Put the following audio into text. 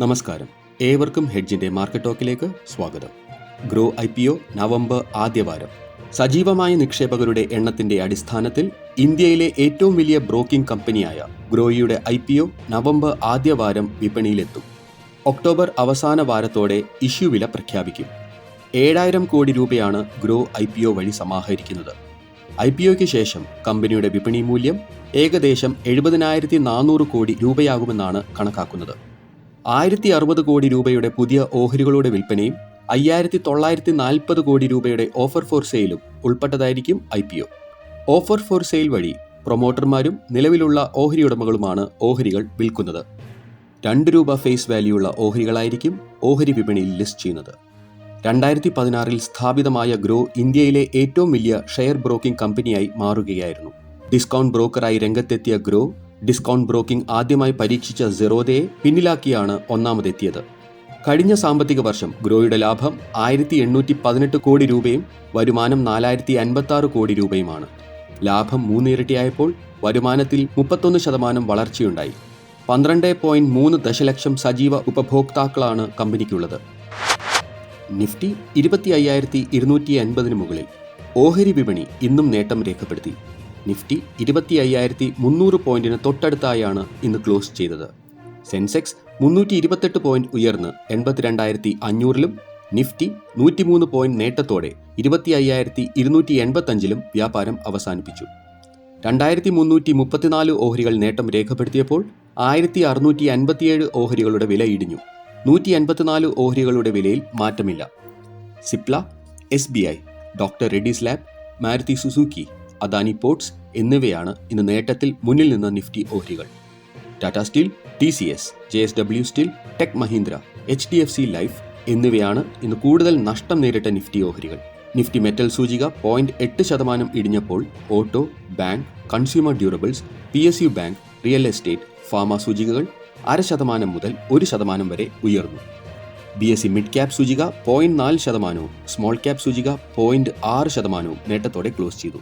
നമസ്കാരം. ഏവർക്കും ഹെഡ്ജിന്റെ മാർക്കറ്റ് ടോക്കിലേക്ക് സ്വാഗതം. Groww I P O November ആദ്യവാരം സജീവമായ നിക്ഷേപകരുടെ എണ്ണത്തിന്റെ അടിസ്ഥാനത്തിൽ ഇന്ത്യയിലെ ഏറ്റവും വലിയ ബ്രോക്കിംഗ് കമ്പനിയായ ഗ്രോയിയുടെ ഐ പി ഒ നവംബർ ആദ്യവാരം വിപണിയിലെത്തും. ഒക്ടോബർ അവസാന വാരത്തോടെ ഇഷ്യൂ വില പ്രഖ്യാപിക്കും. ഏഴായിരം കോടി രൂപയാണ് ഗ്രോ ഐ പി ഒ വഴി സമാഹരിക്കുന്നത്. ഐ പി ഒയ്ക്ക് ശേഷം കമ്പനിയുടെ വിപണി മൂല്യം ഏകദേശം എഴുപതിനായിരത്തി നാനൂറ് കോടി രൂപയാകുമെന്നാണ് കണക്കാക്കുന്നത്. ആയിരത്തി അറുപത് കോടി രൂപയുടെ പുതിയ ഓഹരികളുടെ വിൽപ്പനയും അയ്യായിരത്തി തൊള്ളായിരത്തി നാൽപ്പത് കോടി രൂപയുടെ ഓഫർ ഫോർ സെയിലും ഉൾപ്പെട്ടതായിരിക്കും I P O. Offer for sale വഴി പ്രൊമോട്ടർമാരും നിലവിലുള്ള ഓഹരി ഉടമകളുമാണ് ഓഹരികൾ വിൽക്കുന്നത്. രണ്ട് രൂപ ഫേസ് വാല്യൂള്ള ഓഹരികളായിരിക്കും ഓഹരി വിപണിയിൽ ലിസ്റ്റ് ചെയ്യുന്നത്. രണ്ടായിരത്തി പതിനാറിൽ സ്ഥാപിതമായ ഗ്രോ ഇന്ത്യയിലെ ഏറ്റവും വലിയ ഷെയർ ബ്രോക്കിംഗ് കമ്പനിയായി മാറുകയായിരുന്നു. ഡിസ്കൗണ്ട് ബ്രോക്കറായി രംഗത്തെത്തിയ ഗ്രോ ഡിസ്കൗണ്ട് ബ്രോക്കിംഗ് ആദ്യമായി പരീക്ഷിച്ച സെറോദയെ പിന്നിലാക്കിയാണ് ഒന്നാമതെത്തിയത്. കഴിഞ്ഞ സാമ്പത്തിക വർഷം ഗ്രോയുടെ ലാഭം ആയിരത്തി എണ്ണൂറ്റി പതിനെട്ട് കോടി രൂപയും വരുമാനം നാലായിരത്തി അൻപത്തി കോടി രൂപയുമാണ്. ലാഭം മൂന്നിരട്ടിയായപ്പോൾ വരുമാനത്തിൽ മുപ്പത്തൊന്ന് ശതമാനം വളർച്ചയുണ്ടായി. പന്ത്രണ്ട് പോയിന്റ് മൂന്ന് ദശലക്ഷം സജീവ ഉപഭോക്താക്കളാണ് കമ്പനിക്കുള്ളത്. നിഫ്റ്റി ഇരുപത്തി അയ്യായിരത്തി ഇരുന്നൂറ്റി അൻപതിന് മുകളിൽ ഓഹരി വിപണി ഇന്നും നേട്ടം രേഖപ്പെടുത്തി. നിഫ്റ്റി ഇരുപത്തി അയ്യായിരത്തി മുന്നൂറ് പോയിന്റിന് തൊട്ടടുത്തായാണ് ഇന്ന് ക്ലോസ് ചെയ്തത്. സെൻസെക്സ് മുന്നൂറ്റി ഇരുപത്തെട്ട് പോയിന്റ് ഉയർന്ന് എൺപത്തിരണ്ടായിരത്തി അഞ്ഞൂറിലും നിഫ്റ്റി നൂറ്റിമൂന്ന് പോയിന്റ് നേട്ടത്തോടെ ഇരുപത്തി അയ്യായിരത്തി ഇരുന്നൂറ്റി എൺപത്തഞ്ചിലും വ്യാപാരം അവസാനിപ്പിച്ചു. രണ്ടായിരത്തി മുന്നൂറ്റി മുപ്പത്തിനാല് ഓഹരികൾ നേട്ടം രേഖപ്പെടുത്തിയപ്പോൾ ആയിരത്തി അറുന്നൂറ്റി അൻപത്തിയേഴ് ഓഹരികളുടെ വില ഇടിഞ്ഞു. നൂറ്റി അൻപത്തിനാല് ഓഹരികളുടെ വിലയിൽ മാറ്റമില്ല. Cipla S B I doctor Reddy's lab Maruti Suzuki Adani ports എന്നിവയാണ് ഇന്ന് നേട്ടത്തിൽ മുന്നിൽ നിന്ന നിഫ്റ്റി ഓഹരികൾ. Tata steel T C S J S W steel tech Mahindra H D F C life എന്നിവയാണ് ഇന്ന് കൂടുതൽ നഷ്ടം നേരിട്ട നിഫ്റ്റി ഓഹരികൾ. നിഫ്റ്റി മെറ്റൽ സൂചിക പോയിന്റ് എട്ട് ശതമാനം ഇടിഞ്ഞപ്പോൾ auto bank consumer durables P S U bank real estate pharma സൂചികകൾ അര ശതമാനം മുതൽ ഒരു ശതമാനം വരെ ഉയർന്നു. B S C mid cap സൂചിക പോയിന്റ് നാല് ശതമാനവും സ്മോൾ ക്യാപ് സൂചിക പോയിന്റ് ആറ് ശതമാനവും നേട്ടത്തോടെ ക്ലോസ് ചെയ്തു.